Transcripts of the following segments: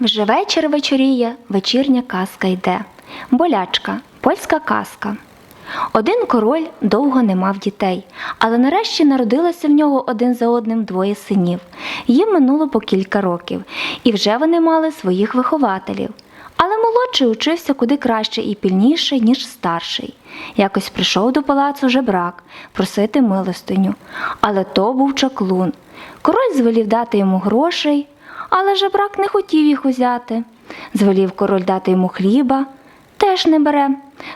Вже вечір вечоріє, вечірня казка йде. Болячка, польська казка. Один король довго не мав дітей, але нарешті народилося в нього один за одним двоє синів. Їм минуло по кілька років, і вже вони мали своїх вихователів. Але молодший учився куди краще і пільніше, ніж старший. Якось прийшов до палацу жебрак просити милостиню, але то був чаклун. Король звелів дати йому грошей, але жебрак не хотів їх узяти. Звелів король дати йому хліба, теж не бере.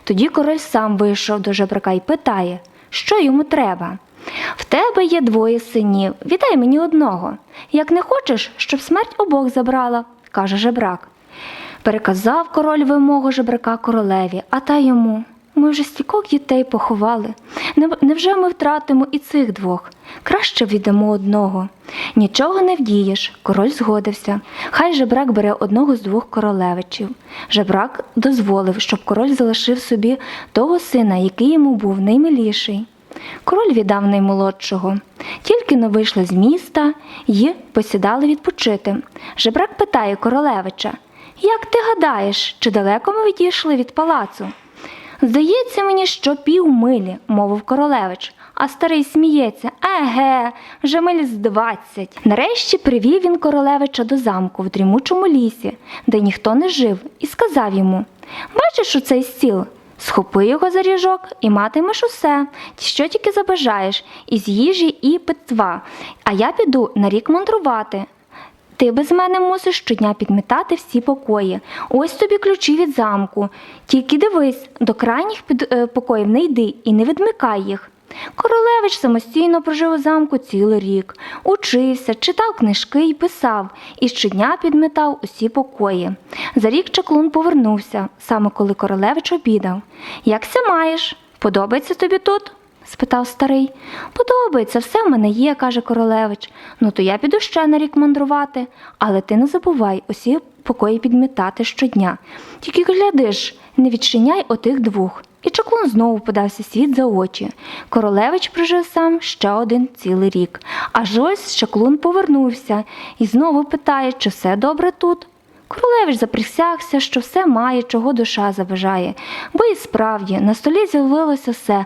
Тоді король сам вийшов до жебрака і питає, що йому треба. В тебе є двоє синів, віддай мені одного. Як не хочеш, щоб смерть обох забрала, каже жебрак. Переказав король вимогу жебрака королеві, а та йому. Ми вже стількох дітей поховали. Нев- Невже ми втратимо і цих двох? Краще віддамо одного. Нічого не вдієш, король згодився. Хай жебрак бере одного з двох королевичів. Жебрак дозволив, щоб король залишив собі того сина, який йому був наймиліший. Король віддав наймолодшого. Тільки но вийшли з міста й посідали відпочити. Жебрак питає королевича: Як ти гадаєш, чи далеко ми відійшли від палацу? Здається мені, що півмилі, мовив королевич, а старий сміється. Еге, вже миль з двадцять. Нарешті привів він королевича до замку в дрімучому лісі, де ніхто не жив, і сказав йому: Бачиш оцей стіл? Схопи його за ріжок і матимеш усе, що тільки забажаєш, із їжі і питва. А я піду на рік мандрувати. Ти без мене мусиш щодня підмітати всі покої. Ось тобі ключі від замку. Тільки дивись, до крайніх е, покоїв не йди і не відмикай їх. Королевич самостійно прожив у замку цілий рік, учився, читав книжки і писав, і щодня підмітав усі покої. За рік чаклун повернувся, саме коли королевич обідав. Якся маєш? Подобається тобі тут? Спитав старий. Подобається, все в мене є, каже королевич. Ну то я піду ще на рік мандрувати, але ти не забувай усі покої підмітати щодня. Тільки глядиш, не відчиняй отих двох. І чаклун знову подався світ за очі. Королевич прожив сам ще один цілий рік. Аж ось чаклун повернувся і знову питає, чи все добре тут. Королевич заприсягся, що все має, чого душа заважає, бо і справді на столі з'явилося все,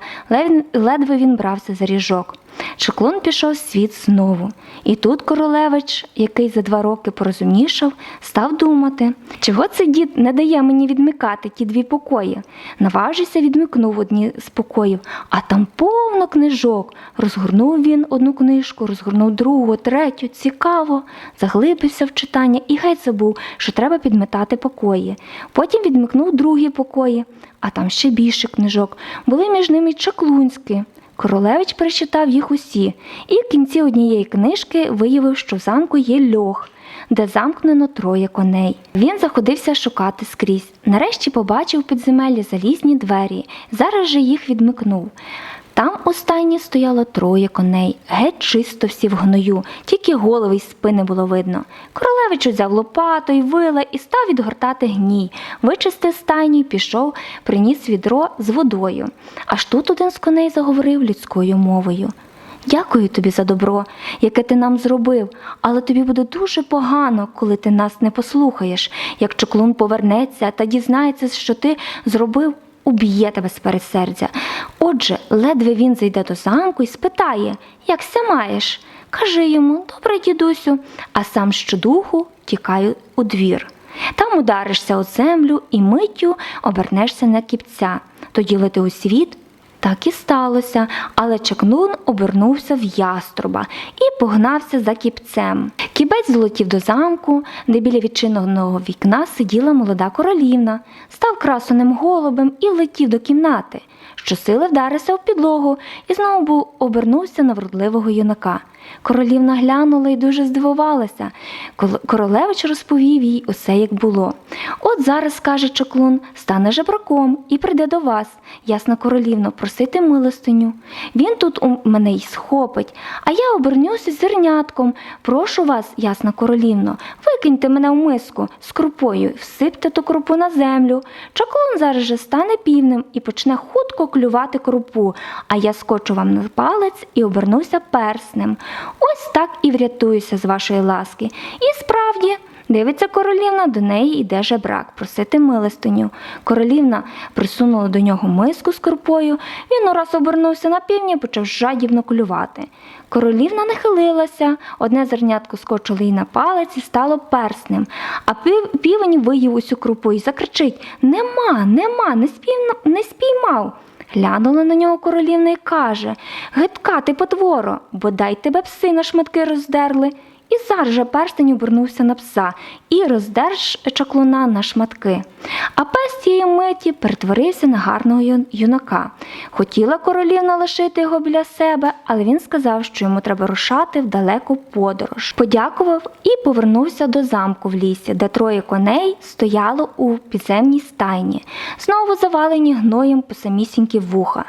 ледве він брався за ріжок. Чаклун пішов в світ знову. І тут королевич, який за два роки порозумнішав, став думати, чого цей дід не дає мені відмикати ті дві покої. Наважився, відмикнув одні з покоїв, а там повно книжок. Розгорнув він одну книжку, розгорнув другу, третю, цікаво, заглибився в читання і геть забув, що треба підметати покої. Потім відмикнув другі покої, а там ще більше книжок. Були між ними чаклунські. Королевич перечитав їх усі, і в кінці однієї книжки виявив, що в замку є льох, де замкнено троє коней. Він заходився шукати скрізь. Нарешті побачив підземеллі залізні двері, зараз же їх відмикнув. Там у стайні стояло троє коней, геть чисто всі в гною, тільки голови й спини було видно. Королевич узяв лопату й вила і став відгортати гній, вичистив стайню й пішов, приніс відро з водою. Аж тут один з коней заговорив людською мовою. Дякую тобі за добро, яке ти нам зробив, але тобі буде дуже погано, коли ти нас не послухаєш. Як чоклун повернеться та дізнається, що ти зробив, уб'є тебе з пересердя. Отже, ледве він зайде до замку і спитає, як ся маєш. Кажи йому, добре, дідусю, а сам щодуху тікаю у двір. Там ударишся у землю і миттю обернешся на кіпця. Тоді лети у світ так і сталося, але чакнун обернувся в яструба і погнався за кіпцем. Кібець злетів до замку, де біля відчиненого вікна сиділа молода королівна, став красоним голубем і летів до кімнати. Щосили вдарився в підлогу і знову обернувся на вродливого юнака. Королівна глянула і дуже здивувалася. Королевич розповів їй усе, як було. От зараз, каже чаклун, стане жебраком і прийде до вас, ясна королівно, просити милостиню. Він тут у мене й схопить, а я обернюся зернятком. Прошу вас, ясна королівно, викиньте мене в миску з крупою, всипте ту крупу на землю. Чаклун зараз же стане півним і почне хутко клювати крупу, а я скочу вам на палець і обернуся перснем. Ось так і врятуюся з вашої ласки. І справді, Дивиться королівна, до неї йде жебрак просити милостиню. Королівна присунула до нього миску з крупою. Він ураз обернувся на півні і почав жадібно клювати. Королівна нахилилася, одне зернятко скочило їй на палець і стало перснем, а пів- півень виїв усю крупу і закричить Нема, нема, не спіймав. Глянула на нього королівна і каже Гидка ти потворо, бодай тебе пси на шматки роздерли. І зараз же перстень обернувся на пса і роздерж чаклуна на шматки. А пес тієї миті перетворився на гарного юнака. Хотіла королівна лишити його біля себе, але він сказав, що йому треба рушати в далеку подорож. Подякував і повернувся до замку в лісі, де троє коней стояло у підземній стайні, знову завалені гноєм по самісінькі вуха.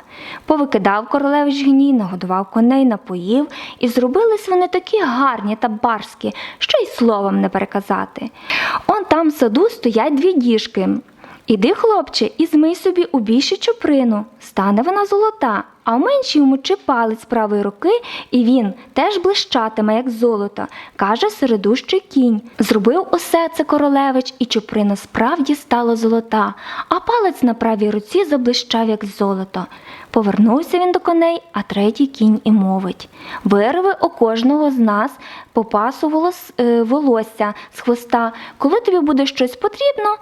Повикидав королевич гній, нагодував коней, напоїв, і зробились вони такі гарні та барські, що й словом не переказати. Он там в саду стоять дві діжки. Іди, хлопче, і змий собі у більшу чуприну. Стане вона золота, а в меншій мочи палець правої руки, і він теж блищатиме, як золото, каже середущий кінь. Зробив усе це королевич, і чуприна справді стала золота, а палець на правій руці заблищав, як золото. Повернувся він до коней, а третій кінь і мовить Вирви у кожного з нас по пасу волос, е, волосся з хвоста. Коли тобі буде щось потрібно,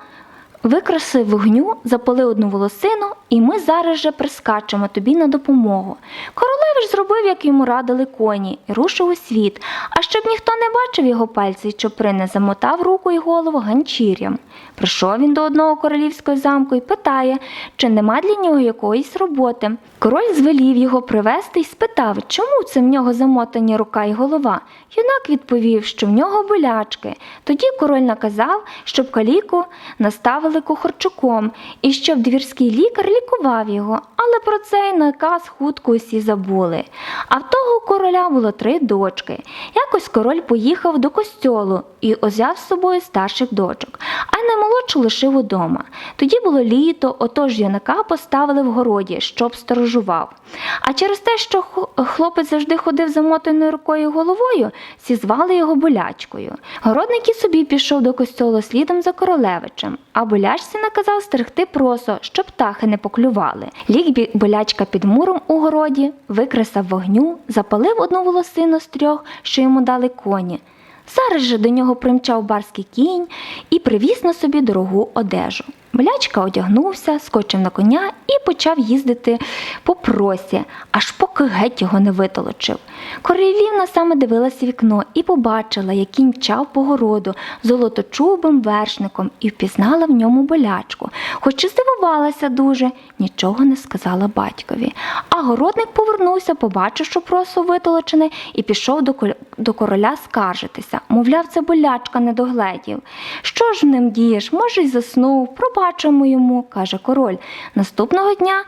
Викраси вогню, запали одну волосину, і ми зараз же прискачемо тобі на допомогу. Королевич зробив, як йому радили коні, і рушив у світ, а щоб ніхто не бачив його пальці й чоприни, замотав руку й голову ганчір'ям. Прийшов він до одного королівського замку і питає, чи нема для нього якоїсь роботи. Король звелів його привезти і спитав, чому це в нього замотані рука й голова. Юнак відповів, що в нього болячки. Тоді король наказав, щоб каліку наставили кухарчуком і щоб двірський лікар лікував його, але про цей наказ хутко усі забули. А в того короля було три дочки. Якось король поїхав до костьолу і узяв з собою старших дочок, а наймолодшу лишив удома. Тоді було літо, отож юнака поставили в городі, щоб сторожував. А через те, що хлопець завжди ходив замотаною рукою головою, всі звали його болячкою. Городник і собі пішов до костьолу слідом за королевичем, а болячці наказав стерегти просо, щоб птахи не поклювали. Бі- болячка під муром у городі, викресав вогню, запалив одну волосину з трьох, що йому дали коні. Зараз же до нього примчав барський кінь і привіз на собі дорогу одежу. Болячка одягнувся, скочив на коня і почав їздити по просі, аж поки геть його не витолочив. Королівна саме дивилася вікно і побачила, як кінь мчав по городу золоточубим вершником і впізнала в ньому болячку. Хоч і здивувалася дуже, нічого не сказала батькові. А городник повернувся, побачив, що просо витолочене, і пішов до, до короля скаржитися. Мовляв, це болячка не догледів. Що ж в ним дієш? Може, й заснув, пробачимо йому, каже король. Наступного дня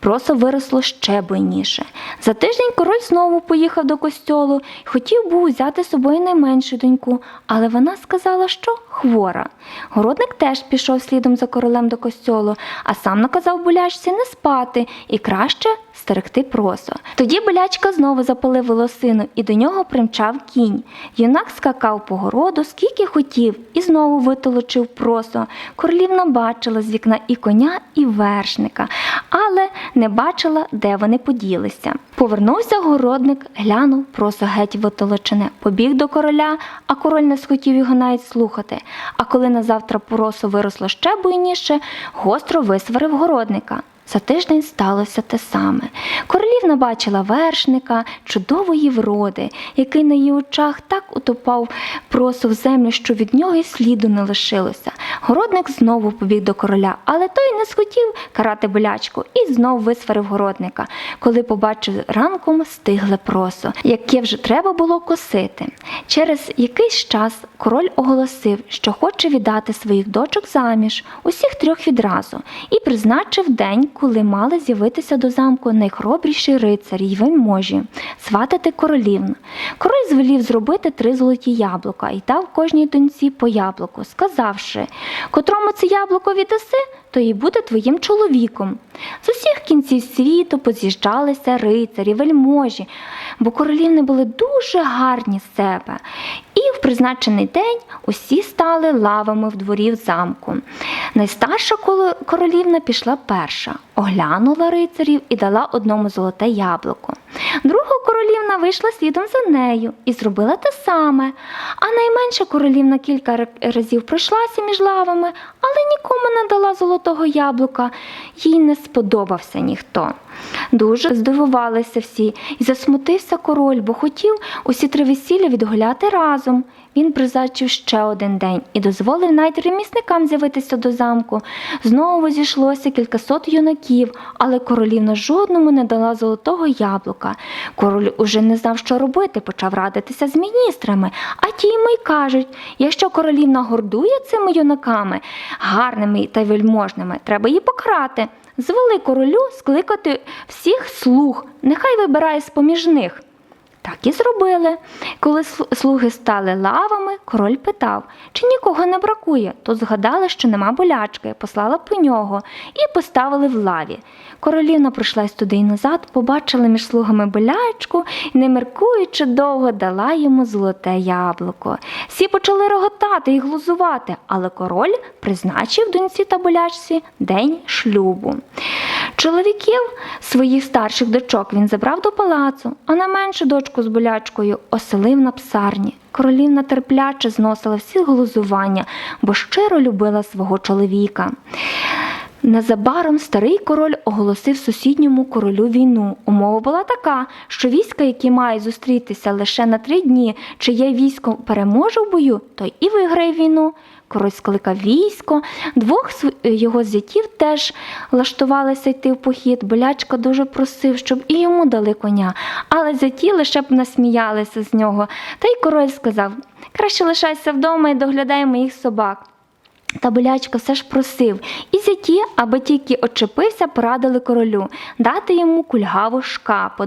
Просо виросло ще буйніше. За тиждень король знову поїхав до костьолу і хотів був взяти з собою найменшу доньку, але вона сказала, що хвора. Городник теж пішов слідом за королем до костьолу, а сам наказав болячці не спати і краще стерегти просо. Тоді болячка знову запалив волосину, і до нього примчав кінь. Юнак скакав по городу, скільки хотів, і знову витолочив просо. Королівна бачила з вікна і коня, і вершника, але не бачила, де вони поділися. Повернувся городник, глянув, просо геть витолочене, побіг до короля, а король не схотів його навіть слухати. А коли назавтра просо виросло ще буйніше, гостро висварив городника. За тиждень сталося те саме. Королівна бачила вершника чудової вроди, який на її очах так утопав просо в землю, що від нього й сліду не лишилося. Городник знову побіг до короля, але той не схотів карати болячку і знов висварив городника, коли побачив ранком стигле просо, яке вже треба було косити. Через якийсь час король оголосив, що хоче віддати своїх дочок заміж, усіх трьох відразу, і призначив день, коли мали з'явитися до замку найхробріші рицарі й вельможі, сватати королівну. Король звелів зробити три золоті яблука і дав кожній доньці по яблуку, сказавши, котрому це яблуко віддаси, то й буде твоїм чоловіком. З усіх кінців світу поз'їжджалися рицарі, вельможі, бо королівни були дуже гарні з себе. І в призначений день усі стали лавами в дворі в замку. Найстарша королівна пішла перша, оглянула рицарів і дала одному золоте яблуко. Друга королівна вийшла слідом за нею і зробила те саме. А найменша королівна кілька разів пройшлася між лавами, але нікому не дала золотого яблука. Їй не сподобався ніхто. Дуже здивувалися всі, і засмутився король, бо хотів усі три весілля відгуляти разом. Він призначив ще один день і дозволив навіть ремісникам з'явитися до замку. Знову зійшлося кількасот юнаків, але королівна жодному не дала золотого яблука. Король уже не знав, що робити, почав радитися з міністрами. А ті йому й кажуть: якщо королівна гордує цими юнаками, гарними та вельможними, треба її покарати. Звели королю скликати всіх слуг, нехай вибирає з-поміж них. Так і зробили. Коли слуги стали лавами, король питав, чи нікого не бракує. То згадали, що нема болячки, послала по нього і поставили в лаві. Королівна пройшлась туди й назад, побачила між слугами болячку і, не міркуючи довго, дала йому золоте яблуко. Всі почали реготати і глузувати, але король призначив доньці та болячці день шлюбу. Чоловіків своїх старших дочок він забрав до палацу, а найменшу дочку з болячкою оселив на псарні. Королівна терпляче зносила всі глузування, бо щиро любила свого чоловіка. Незабаром старий король оголосив сусідньому королю війну. Умова була така, що війська, які мають зустрітися лише на три дні, чиє військо переможе в бою, той і виграє війну. Король скликав військо, двох св- його зятів теж лаштувалися йти в похід. Болячка дуже просив, щоб і йому дали коня, але зяті лише б насміялися з нього. Та й король сказав: краще лишайся вдома і доглядай моїх собак. Та болячка все ж просив, і зяті, аби тільки очепився, порадили королю дати йому кульгаву шкапу,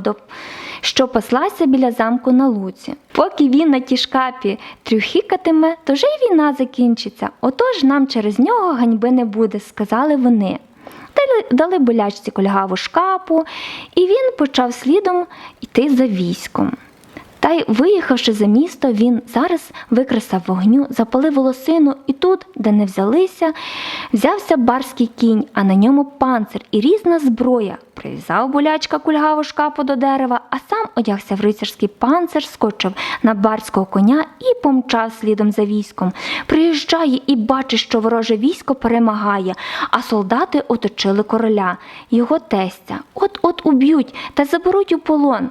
що паслася біля замку на луці. Поки він на тій шкапі трюхікатиме, то вже й війна закінчиться. Отож нам через нього ганьби не буде, сказали вони. Дали болячці кульгаву шкапу, і він почав слідом йти за військом. Та й, виїхавши за місто, він зараз викресав вогню, запалив волосину, і тут, де не взялися, взявся барський кінь, а на ньому панцир і різна зброя. Прив'язав болячка кульгаву шкапу до дерева, а сам одягся в рицарський панцир, скочив на барського коня і помчав слідом за військом. Приїжджає і бачить, що вороже військо перемагає, а солдати оточили короля, його тестя. От-от уб'ють та заберуть у полон.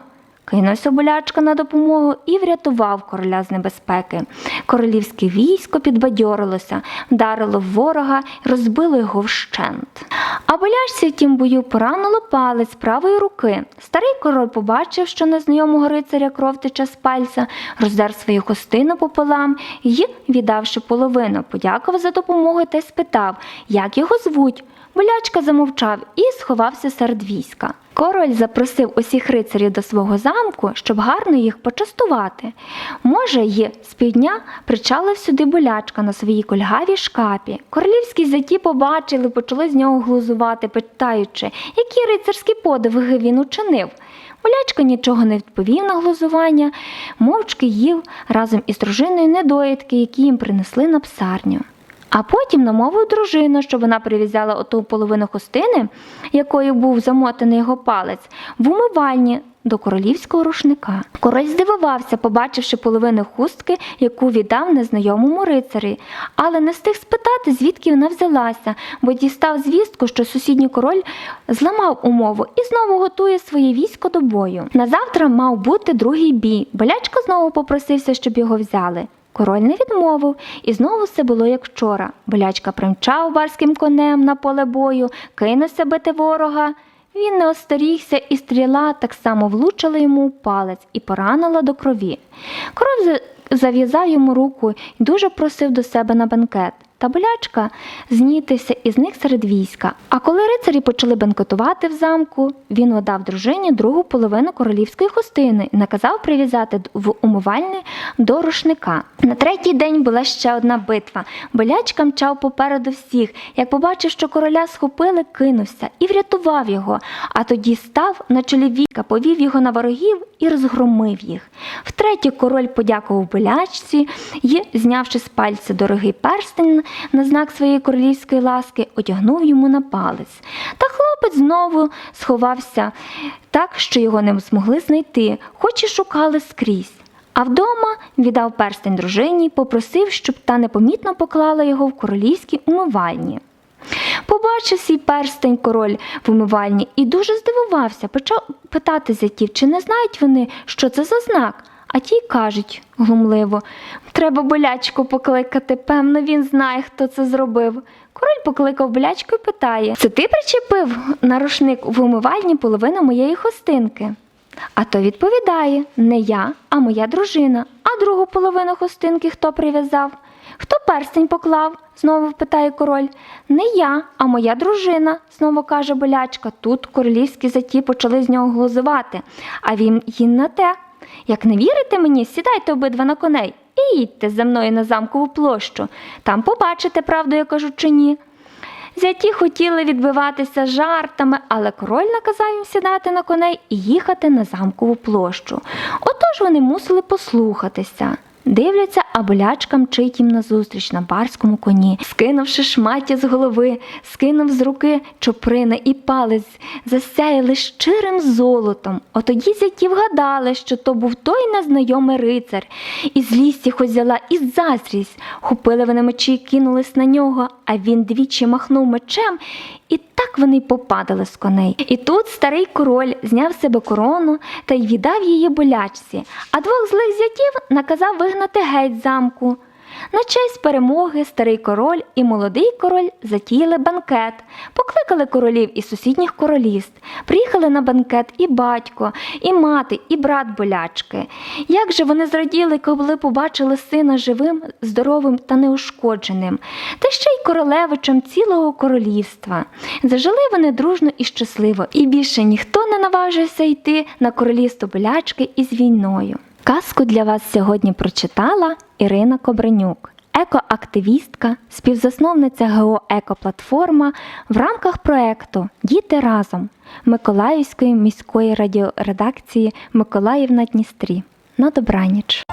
Кинувся болячка на допомогу і врятував короля з небезпеки. Королівське військо підбадьорилося, вдарило ворога розбило його вщент. А болячці в тім бою поранило палець правої руки. Старий король побачив, що незнайомого рицаря кров тече з пальця, роздер свою хостину пополам і, віддавши половину, подякував за допомогу та й спитав, як його звуть. Болячка замовчав і сховався серед війська. Король запросив усіх рицарів до свого замку, щоб гарно їх почастувати. Може, й з півдня причалив сюди болячка на своїй кольгавій шкапі. Королівські заті побачили, почали з нього глузувати, питаючи, які рицарські подвиги він учинив. Болячка нічого не відповів на глузування, мовчки їв разом із дружиною недоїдки, які їм принесли на псарню. А потім намовив дружину, щоб вона прив'язала оту половину хустини, якою був замотаний його палець, в умивальні до королівського рушника. Король здивувався, побачивши половину хустки, яку віддав незнайомому рицарі, але не встиг спитати, звідки вона взялася, бо дістав звістку, що сусідній король зламав умову і знову готує своє військо до бою. Назавтра мав бути другий бій. Болячка знову попросився, щоб його взяли. Король не відмовив, і знову все було як вчора. Болячка примчав барським конем на поле бою, кинувся бити ворога. Він не остерігся, і стріла так само влучила йому у палець і поранила до крові. Король зав'язав йому руку і дуже просив до себе на бенкет. Та болячка знітився і зник серед війська. А коли рицарі почали бенкотувати в замку, він надав дружині другу половину королівської хустини і наказав прив'язати в умивальні до рушника. На третій день була ще одна битва. Болячка мчав попереду всіх. Як побачив, що короля схопили, кинувся і врятував його. А тоді став на чолі війська, повів його на ворогів і розгромив їх. Втретє король подякував болячці і, знявши з пальця дорогий перстень на знак своєї королівської ласки, одягнув йому на палець. Та хлопець знову сховався так, що його не змогли знайти, хоч і шукали скрізь. А вдома віддав перстень дружині, попросив, щоб та непомітно поклала його в королівській умивальні. Побачив свій перстень король в умивальні і дуже здивувався, почав питати зятів, чи не знають вони, що це за знак. А ті й кажуть глумливо треба болячку покликати, певно, він знає, хто це зробив. Король покликав болячку і питає Це ти причепив на рушник в умивальні половину моєї хостинки? А то відповідає не я, а моя дружина. А другу половину хустинки хто прив'язав? Хто перстень поклав? знову питає король. Не я, а моя дружина, знову каже болячка. Тут королівські заті почали з нього глузувати, а він їм на те. Як не вірите мені, сідайте обидва на коней і їдьте за мною на замкову площу. Там побачите, правду я кажу чи ні. Зяті хотіли відбиватися жартами, але король наказав їм сідати на коней і їхати на замкову площу. Отож вони мусили послухатися. Дивляться, а болячка мчить назустріч на барському коні, скинувши шмаття з голови, скинув з руки чоприна і палець, засяяли щирим золотом. Отоді зяті вгадали, що то був той незнайомий рицар. І злість їх узяла і заздрість. Хопили вони мечі і кинулись на нього, а він двічі махнув мечем, і так вони й попадали з коней. І тут старий король зняв себе корону та й віддав її болячці, а двох злих зятів наказав вигнати геть замку. На честь перемоги старий король і молодий король затіяли банкет, покликали королів із сусідніх королівств. Приїхали на банкет і батько, і мати, і брат болячки. Як же вони зраділи, коли побачили сина живим, здоровим та неушкодженим, та ще й королевичем цілого королівства. Зажили вони дружно і щасливо, і більше ніхто не наважився йти на королівство болячки із війною. Казку для вас сьогодні прочитала Ірина Кобренюк, екоактивістка, співзасновниця ГО Екоплатформа в рамках проекту Діти разом Миколаївської міської радіоредакції Миколаїв на Дністрі. На добраніч!